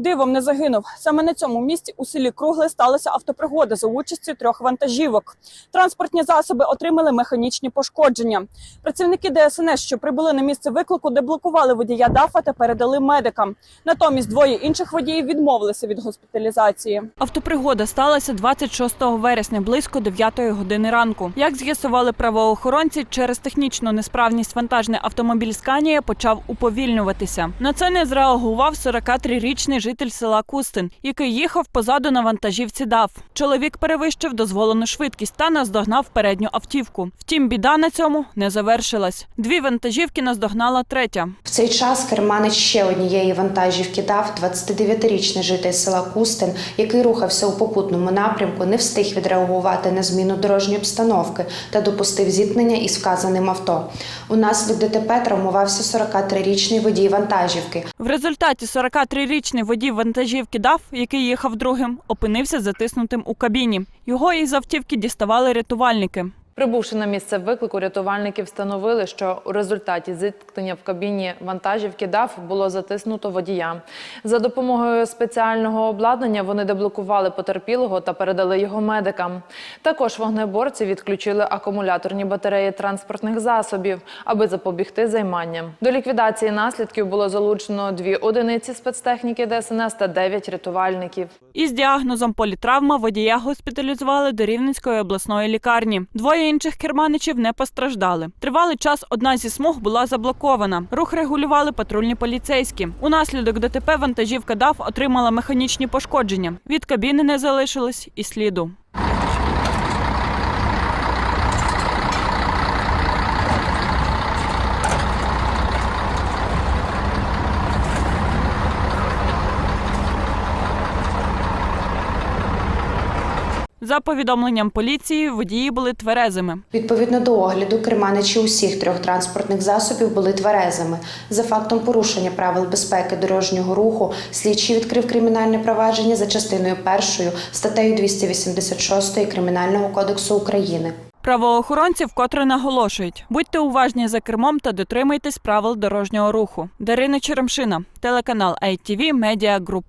Дивом не загинув. Саме на цьому місці у селі Кругле сталася автопригода за участю трьох вантажівок. Транспортні засоби отримали механічні пошкодження. Працівники ДСНС, що прибули на місце виклику, деблокували водія ДАФа та передали медикам. Натомість двоє інших водіїв відмовилися від госпіталізації. Автопригода сталася 26 вересня близько 9 години ранку. Як з'ясували правоохоронці, через технічну несправність вантажний автомобіль Сканія почав уповільнюватися. На це не зреагував 43-річний житель села Кустин, який їхав позаду на вантажівці ДАФ. Чоловік перевищив дозволену швидкість та наздогнав передню автівку. Втім, біда на цьому не завершилась. Дві вантажівки наздогнала третя. В цей час керманець ще однієї вантажівки дав 29-річний житель села Кустин, який рухався у попутному напрямку, не встиг відреагувати на зміну дорожньої обстановки та допустив зіткнення із вказаним авто. Унаслідок ДТП травмувався 43-річний водій вантажівки. В результаті 43-річний водій вантажівки ДАФ, який їхав другим, опинився затиснутим у кабіні. Його із автівки діставали рятувальники. Прибувши на місце виклику, рятувальники встановили, що у результаті зіткнення в кабіні вантажівки ДАФ було затиснуто водія. За допомогою спеціального обладнання вони деблокували потерпілого та передали його медикам. Також вогнеборці відключили акумуляторні батареї транспортних засобів, аби запобігти займанням. До ліквідації наслідків було залучено дві одиниці спецтехніки ДСНС та дев'ять рятувальників. Із діагнозом політравма водія госпіталізували до Рівненської обласної лікарні. Двоє інших керманичів не постраждали. Тривалий час одна зі смуг була заблокована. Рух регулювали патрульні поліцейські. Унаслідок ДТП вантажівка ДАФ отримала механічні пошкодження. Від кабіни не залишилось і сліду. За повідомленням поліції, водії були тверезими. Відповідно до огляду, керманичі усіх трьох транспортних засобів були тверезими. За фактом порушення правил безпеки дорожнього руху слідчий відкрив кримінальне провадження за частиною першою статтею 286 Кримінального кодексу України. Правоохоронці вкотре наголошують: будьте уважні за кермом та дотримуйтесь правил дорожнього руху. Дарина Черемшина, телеканал ITV Media Group.